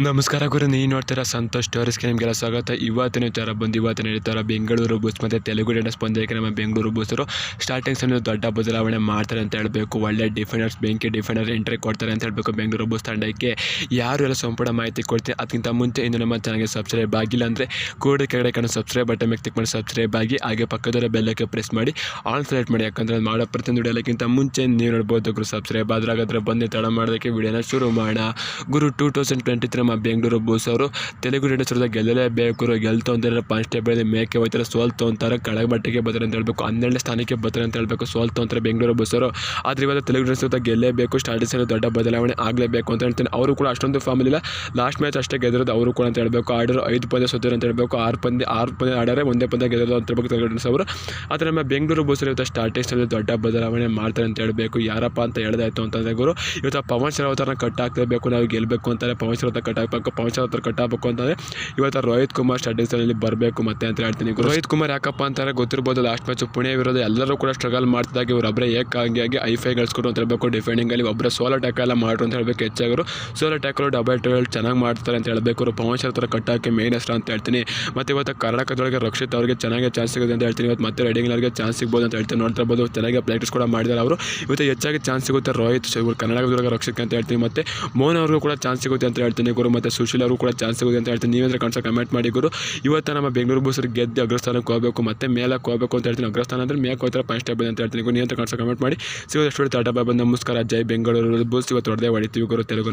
ನಮಸ್ಕಾರ ಗುರು ನೀವು ನೋಡ್ತೀರಾ ಸಂತೋಷ್ ಟೂರಿಸ್ಟ್ಗೆ ನಿಮಗೆಲ್ಲ ಸ್ವಾಗತ. ಇವತ್ತಿನ ವಿಚಾರ ಬಂದು ಇವತ್ತಿನ ನಡೀತಾರ ಬೆಂಗಳೂರು ಬಸ್ ಮತ್ತು ತೆಲುಗು ಡೆಂಡಸ್ ಸ್ಪಂದಕ್ಕೆ ನಮ್ಮ ಬೆಂಗಳೂರು ಬಸ್ಸರು ಸ್ಟಾರ್ಟಿಂಗ್ ದೊಡ್ಡ ಬದಲಾವಣೆ ಮಾಡ್ತಾರೆ ಅಂತ ಹೇಳಬೇಕು. ಒಳ್ಳೆ ಡಿಫೆಂಡರ್ಸ್ ಬೆಂಕಿ ಡಿಫೆಂಡರ್ ಎಂಟ್ರಿ ಕೊಡ್ತಾರೆ ಅಂತ ಹೇಳಬೇಕು ಬೆಂಗಳೂರು ಬಸ್ ತಂಡಕ್ಕೆ. ಯಾರು ಎಲ್ಲ ಸಂಪೂರ್ಣ ಮಾಹಿತಿ ಕೊಡ್ತೀನಿ ಅದಕ್ಕಿಂತ ಮುಂಚೆ ಇನ್ನು ನಮ್ಮ ಚಾನಲ್ಗೆ ಸಬ್ಸ್ಕ್ರೈಬ್ ಆಗಿಲ್ಲ ಅಂದರೆ ಕೂಡ ಕೆಳಗಡೆ ಕಣ್ಣು ಸಬ್ಸ್ಕ್ರೈಬ್ ಬಟನ್ ಮೇಲೆ ಕ್ಲಿಕ್ ಮಾಡಿ ಸಬ್ಸ್ಕ್ರೈಬ್ ಆಗಿ, ಹಾಗೆ ಪಕ್ಕದಲ್ಲೇ ಬೆಲ್ಲಕ್ಕೆ ಪ್ರೆಸ್ ಮಾಡಿ ಆನ್ ಸೆಲೆಕ್ಟ್ ಮಾಡಿ. ಯಾಕಂದರೆ ಮಾಡೋ ಪ್ರತಿಯೊಂದು ವಿಡಿಯೋಕ್ಕಿಂತ ಮುಂಚೆ ನೀವು ನೋಡ್ಬೋದು ಗುರು ಸಬ್ಸ್ಕ್ರೈಬ್ ಆದ್ರೆ ಹಾಗಾದ್ರೆ ಬಂದು ತಡ ಮಾಡೋದಕ್ಕೆ ವಿಡಿಯೋನ ಶುರು ಮಾಡೋಣ. ಗುರು ಟೂ ತೌಸಂಡ್ ಟ್ವೆಂಟಿ ತ್ರೀ ನಮ್ಮ ಬೆಂಗಳೂರು ಬೂಸ್ ಅವರು, ತೆಲುಗು ರೇಡಿಯೋಸ್ರದ ಗೆಲ್ಲಲೇಬೇಕು ಗೆಲ್ತು ಅಂತಾರೆ ಕಾನ್ಸ್ಟೇಬಲ್ ಮೇಕೆ ಹೋಗ್ತಾರೆ ಸೋಲ್ತು ಅಂತಾರೆ, ಕೆಳಗೆ ಬಟ್ಟೆಗೆ ಬರ್ತಾರೆ ಅಂತ ಹೇಳಬೇಕು, ಹನ್ನೆರಡನೇ ಸ್ಥಾನಕ್ಕೆ ಬರ್ತಾರೆ ಅಂತ ಹೇಳಬೇಕು, ಸೋಲ್ತು ಅಂತಾರೆ ಬೆಂಗಳೂರು ಬೂಸ್ ಅವರು. ಆದರೆ ಇವತ್ತು ತೆಲುಗು ರೇಡಿಯೋಸ್ ಗೆಲ್ಲೇಬೇಕು ಸ್ಟಾರ್ಟಿಂಗ್ಸಲ್ಲಿ ದೊಡ್ಡ ಬದಲಾವಣೆ ಆಗಲೇಬೇಕು ಅಂತ ಹೇಳ್ತೀನಿ. ಅವರು ಕೂಡ ಅಷ್ಟೊಂದು ಫಾರ್ಮ್ ಇಲ್ಲ. ಲಾಸ್ಟ್ ಮ್ಯಾಚ್ ಅಷ್ಟೇ ಗೆದ್ದಿರೋದು ಅವರು ಕೂಡ ಅಂತ ಹೇಳಬೇಕು. ಆಡಿರೋ ಐದು ಪಂದ್ಯ ಸೋತಿರೋ ಅಂತ ಹೇಳಬೇಕು. ಆರು ಪಂದ್ಯ ಆರು ಪಂದ್ಯ ಆಡರೆ ಒಂದೇ ಪಂದ್ಯ ಗೆದ್ದಿರೋದು ಅಂತ ಹೇಳಬೇಕು ತೆಲುಗು ರೇಡಿಯೋಸ್ ಅವರು. ಆದರೆ ನಮ್ಮ ಬೆಂಗಳೂರು ಬೂಸ್ ಇವತ್ತು ಸ್ಟಾರ್ಟಿಂಗ್ಸಲ್ಲಿ ದೊಡ್ಡ ಬದಲಾವಣೆ ಮಾಡ್ತಾರೆ ಅಂತ ಹೇಳಬೇಕು. ಯಾರಪ್ಪ ಅಂತ ಹೇಳ್ದಾಯ್ತು ಅಂತಂದ್ರೆ ಗುರು, ಇವತ್ತು ಪವನ್ ಶರಾವತನ ಕಟ್ ಹಾಕಲೇಬೇಕು, ನಾವು ಗೆಲ್ಲಬೇಕು ಅಂತಾರೆ. ಪವನ್ ಶರಾವತ ಕಟ್ ಹಾಕಬೇಕು ಪವನ್ ಶರಾವತ ಕಟ್ ಹಾಕಬೇಕು ಅಂತಂದರೆ ಇವತ್ತು ರೋಹಿತ್ ಕುಮಾರ್ ಸ್ಟಾರ್ಟಿಂಗ್ಸಲ್ಲಿ ಬರಬೇಕು ಮತ್ತೆ ಅಂತ ಹೇಳ್ತೀನಿ. ರೋಹಿತ್ ಕುಮಾರ್ ಯಾಕಪ್ಪ ಅಂತಾರೆ ಗೊತ್ತಿರ್ಬೋದು ಲಾಸ್ಟ್ ಮ್ಯಾಚ್ ಪುಣೆ ವಿರೋಧ ಎಲ್ಲರೂ ಕೂಡ ಸ್ಟ್ರಗಲ್ ಮಾಡ್ತಿದ್ದಾಗ ಇವ್ರು ಒಬ್ಬರೇ ಏಕಾಂಗಿ ಆಗಿ ಐ ಫೈ ಗಳಿಸ್ಕೊಡು ಅಂತ ಹೇಳ್ಬೇಕು ಡಿಫೆಂಡಿಂಗಲ್ಲಿ ಒಬ್ಬರೇ ಸೋಲೋ ಟ್ಯಾಕಲ್ ಎಲ್ಲ ಮಾಡ್ರು ಅಂತ ಹೇಳ್ಬೇಕು, ಹೆಚ್ಚಾಗರು ಸೋಲೋ ಟ್ಯಾಕಲ್ ಡಬಲ್ ಟೇಲ್ ಚೆನ್ನಾಗಿ ಮಾಡ್ತಾರೆ ಅಂತ ಹೇಳಬೇಕು ಪವನ್ ಶರಾವತರ ಕಟ್ ಹಾಕಿ ಮೇನ್ ಹೆಸರು ಅಂತ ಹೇಳ್ತೀನಿ. ಮತ್ತೆ ಇವತ್ತು ಕರ್ನಾಟಕದೊಳಗೆ ರಕ್ಷಿತ್ ಅವರಿಗೆ ಚೆನ್ನಾಗಿ ಚಾನ್ಸ್ ಸಿಗುತ್ತೆ ಅಂತ ಹೇಳ್ತೀನಿ. ಇವತ್ತು ಮತ್ತೆ ರೈಡಿಂಗ್ ಅವರಿಗೆ ಚಾನ್ಸ್ ಸಿಗ್ಬೋದು ಅಂತ ಹೇಳ್ತೀನಿ. ನೋಡ್ತಾ ಇರ್ಬೋದು, ಚೆನ್ನಾಗಿ ಪ್ರಾಕ್ಟೀಸ್ ಕೂಡ ಮಾಡಿದ್ದಾರೆ ಅವರು. ಇವತ್ತು ಹೆಚ್ಚಾಗಿ ಚಾನ್ಸ್ ಸಿಗುತ್ತೆ ರೋಹಿತ್ ಕರ್ನಾಟಕದೊಳಗೆ ರಕ್ಷಿತ್ ಅಂತ ಹೇಳ್ತೀನಿ. ಮತ್ತೆ ಮೋಹನ್ ಅವ್ರಿಗೂ ಕೂಡ ಚಾನ್ಸ್ ಸಿಗುತ್ತೆ ಅಂತ ಹೇಳ್ತೀನಿ. ಗುರು ಮತ್ತು ಸುಶೀಲ್ ಅವರು ಕೂಡ ಚಾನ್ಸ್ ಸಿಗುತ್ತೆ ಅಂತ ಹೇಳ್ತೀನಿ. ನೀವೇಂದ್ರೆ ಕನ್ಸ ಕಮೆಂಟ್ ಮಾಡಿ ಗುರು. ಇವತ್ತು ನಮ್ಮ ಬೆಂಗಳೂರು ಬಸ್ಸರು ಗೆದ್ದು ಅಗ್ರಸ್ಥಾನಕ್ಕೆ ಹೋಗಬೇಕು, ಮತ್ತೆ ಮೇಲಕ್ಕೆ ಹೋಗಬೇಕು ಅಂತ ಹೇಳ್ತೀನಿ. ಅಗ್ರಸ್ಥಾನ ಅಂದರೆ ಮೇಲಕ್ಕೆ ಹೋಗ್ತಾರೆ ಫಸ್ಟ್ ಸ್ಟೆಪ್ ಅಂತ ಹೇಳ್ತೀನಿ ಗುರು. ನೀವು ಅಂತ ಕನ್ಸ ಕಮೆಂಟ್ ಮಾಡಿ. ಟಾಟಾ ಬಾಯ್ ಬಂದು ನಮಸ್ಕಾರ. ಜೈ ಬೆಂಗಳೂರು. ಬಸ್ ಇವತ್ತು ಹೊಡೆದೇ ಹೊಡಿತೀವಿ ಗುರು. ತೆಲುಗು